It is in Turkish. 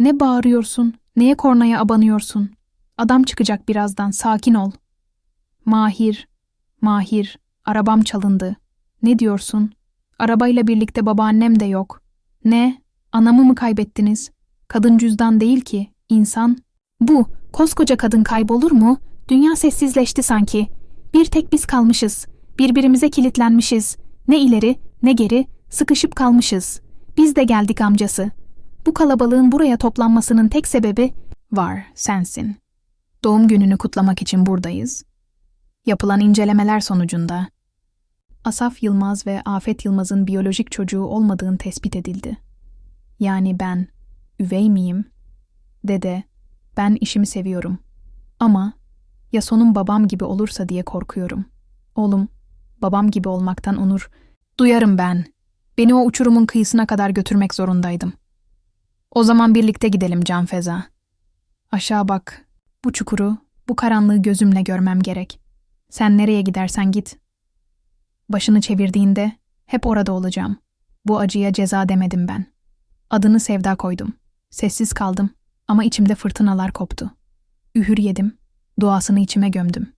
Ne bağırıyorsun? Neye kornaya abanıyorsun? Adam çıkacak birazdan, sakin ol. Mahir, Mahir, arabam çalındı. Ne diyorsun? Arabayla birlikte babaannem de yok. Ne? Anamı mı kaybettiniz? Kadın cüzdan değil ki, insan. Bu, koskoca kadın kaybolur mu? Dünya sessizleşti sanki. Bir tek biz kalmışız. Birbirimize kilitlenmişiz. Ne ileri, ne geri, sıkışıp kalmışız. Biz de geldik amcası. Bu kalabalığın buraya toplanmasının tek sebebi var, sensin. Doğum gününü kutlamak için buradayız. Yapılan incelemeler sonucunda Asaf Yılmaz ve Afet Yılmaz'ın biyolojik çocuğu olmadığın tespit edildi. Yani ben üvey miyim? Dede, ben işimi seviyorum. Ama ya sonum babam gibi olursa diye korkuyorum. Oğlum, babam gibi olmaktan onur duyarım ben. Beni o uçurumun kıyısına kadar götürmek zorundaydım. O zaman birlikte gidelim Can Feza. Aşağı bak. Bu çukuru, bu karanlığı gözümle görmem gerek. Sen nereye gidersen git. Başını çevirdiğinde hep orada olacağım. Bu acıya ceza demedim ben. Adını Sevda koydum. Sessiz kaldım ama içimde fırtınalar koptu. Ühür yedim, duasını içime gömdüm.